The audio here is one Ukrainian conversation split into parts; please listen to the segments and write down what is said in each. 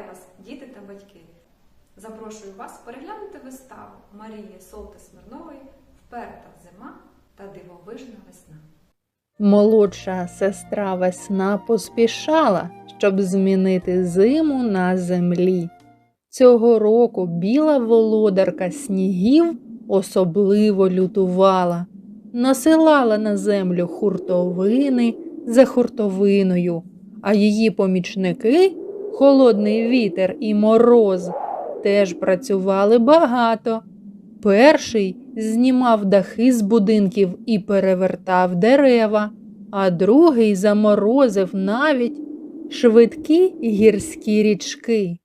Вітаю вас, діти та батьки! Запрошую вас переглянути виставу Марії Солти Смирнової Вперта зима та дивовижна весна. Молодша сестра весна поспішала, щоб змінити зиму на землі. Цього року біла володарка снігів особливо лютувала, насилала на землю хуртовини за хуртовиною, а її помічники, холодний вітер і мороз, теж працювали багато. Перший знімав дахи з будинків і перевертав дерева, а другий заморозив навіть швидкі гірські річки.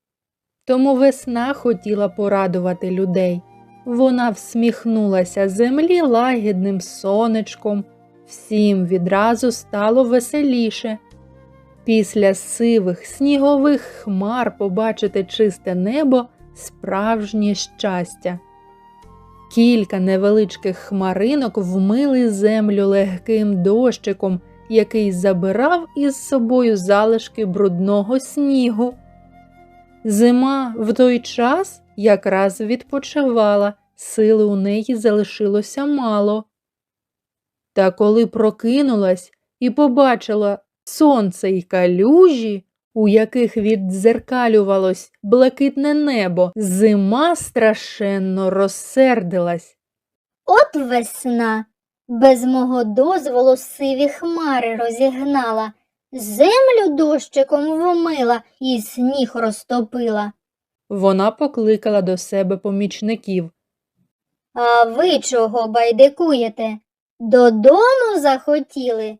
Тому весна хотіла порадувати людей. Вона всміхнулася землі лагідним сонечком, всім відразу стало веселіше. Після сивих снігових хмар побачити чисте небо справжнє щастя. Кілька невеличких хмаринок вмили землю легким дощиком, який забирав із собою залишки брудного снігу. Зима в той час якраз відпочивала, сили у неї залишилося мало. Та коли прокинулась і побачила сонце й калюжі, у яких віддзеркалювалось блакитне небо, зима страшенно розсердилась. От весна, без мого дозволу сиві хмари розігнала, землю дощиком вмила і сніг розтопила. Вона покликала до себе помічників. А ви чого байдикуєте? Додому захотіли?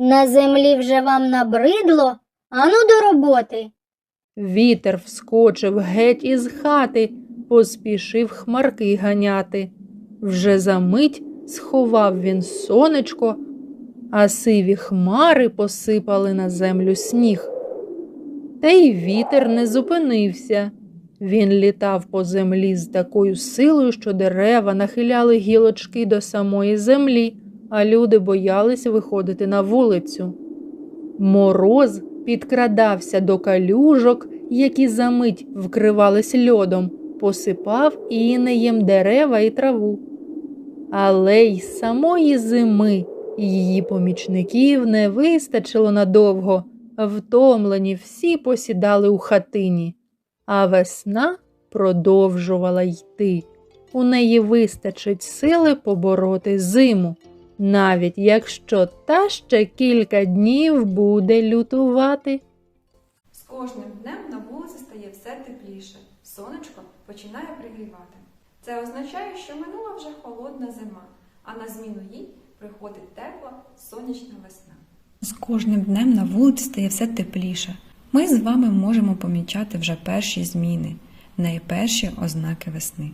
На землі вже вам набридло? Ану до роботи. Вітер вскочив геть із хати, поспішив хмарки ганяти. Вже за мить сховав він сонечко, а сиві хмари посипали на землю сніг. Та й вітер не зупинився. Він літав по землі з такою силою, що дерева нахиляли гілочки до самої землі, а люди боялись виходити на вулицю. Мороз підкрадався до калюжок, які за мить вкривались льодом, посипав інеєм дерева і траву. Але й самої зими її помічників не вистачило надовго. Втомлені всі посідали у хатині, а весна продовжувала йти. У неї вистачить сили побороти зиму, навіть якщо та ще кілька днів буде лютувати. З кожним днем на вулиці стає все тепліше, сонечко починає пригрівати. Це означає, що минула вже холодна зима, а на зміну їй приходить тепла сонячна весна. З кожним днем на вулиці стає все тепліше. Ми з вами можемо помічати вже перші зміни, найперші ознаки весни.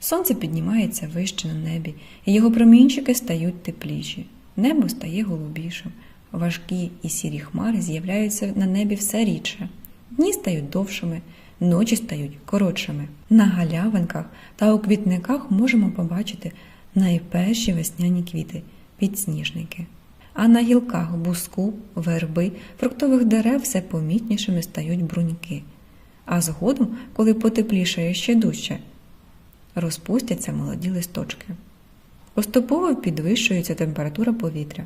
Сонце піднімається вище на небі, і його промінчики стають тепліші. Небо стає голубішим. Важкі і сірі хмари з'являються на небі все рідше. Дні стають довшими, ночі стають коротшими. На галявинках та у квітниках можемо побачити найперші весняні квіти підсніжники. А на гілках буску, верби, фруктових дерев все помітнішими стають бруньки. А згодом, коли потеплішає ще дужче, розпустяться молоді листочки. Поступово підвищується температура повітря.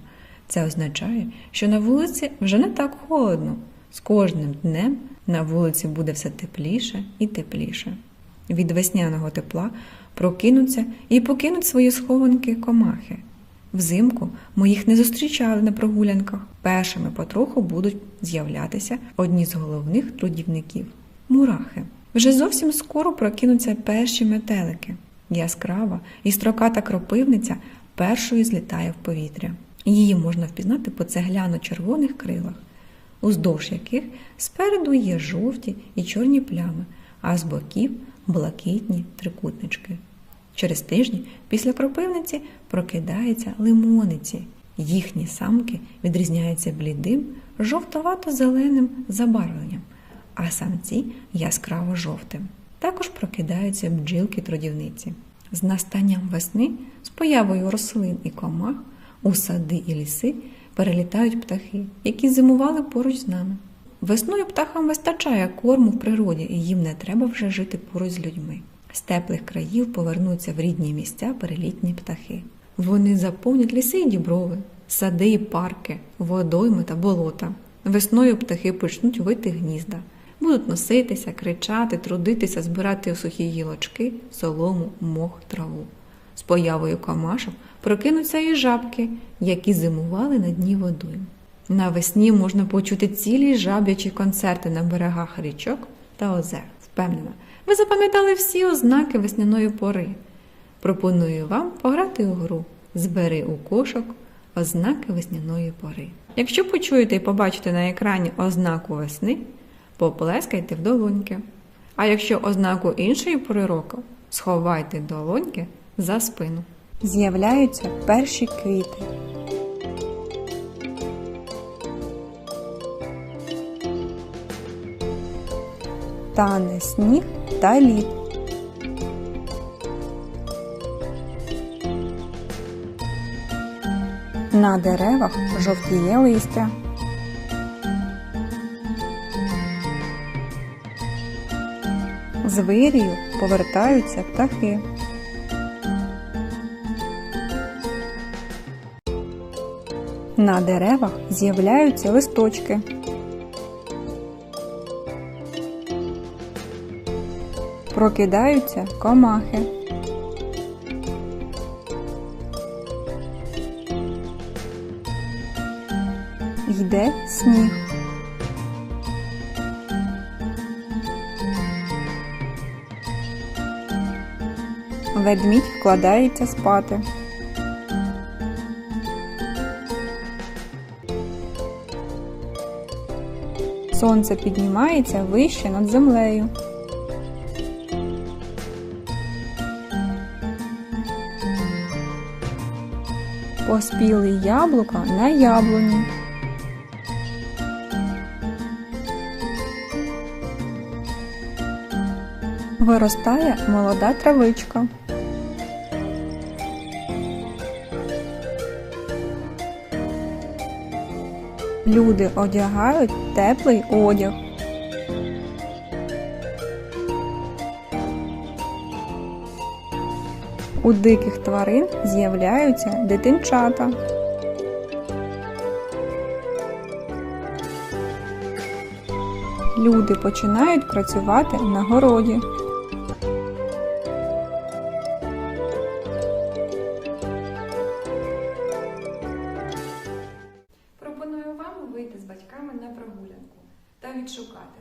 Це означає, що на вулиці вже не так холодно. З кожним днем на вулиці буде все тепліше і тепліше. Від весняного тепла прокинуться і покинуть свої схованки комахи. Взимку ми їх не зустрічали на прогулянках. Першими потроху будуть з'являтися одні з головних трудівників мурахи. Вже зовсім скоро прокинуться перші метелики. Яскрава і строката кропивниця першою злітає в повітря. Її можна впізнати по цегляно-червоних крилах, уздовж яких спереду є жовті і чорні плями, а з боків блакитні трикутнички. Через тиждень після кропивниці прокидаються лимониці. Їхні самки відрізняються блідим, жовтовато-зеленим забарвленням, а самці яскраво жовтим. Також прокидаються бджілки-трудівниці. З настанням весни, з появою рослин і комах, у сади і ліси перелітають птахи, які зимували поруч з нами. Весною птахам вистачає корму в природі, і їм не треба вже жити поруч з людьми. З теплих країв повернуться в рідні місця перелітні птахи. Вони заповнять ліси і діброви, сади і парки, водойми та болота. Весною птахи почнуть вити гнізда, будуть носитися, кричати, трудитися, збирати сухі гілочки, солому, мох, траву. З появою камашок прокинуться і жабки, які зимували на дні водойм. Навесні можна почути цілі жаб'ячі концерти на берегах річок та озер. Впевнена, ви запам'ятали всі ознаки весняної пори. Пропоную вам пограти у гру Збери у кошок ознаки весняної пори. Якщо почуєте і побачите на екрані ознаку весни, поплескайте в долоньки. А якщо ознаку іншої пори року, сховайте долоньки за спину. З'являються перші квіти. Тане сніг та лід. На деревах жовтіє листя. З вирію повертаються птахи. На деревах з'являються листочки. Прокидаються комахи. Йде сніг. Ведмідь вкладається спати. Сонце піднімається вище над землею. Поспіли яблука на яблуні. Виростає молода травичка. Люди одягають теплий одяг. У диких тварин з'являються дитинчата. Люди починають працювати на городі. Пропоную вам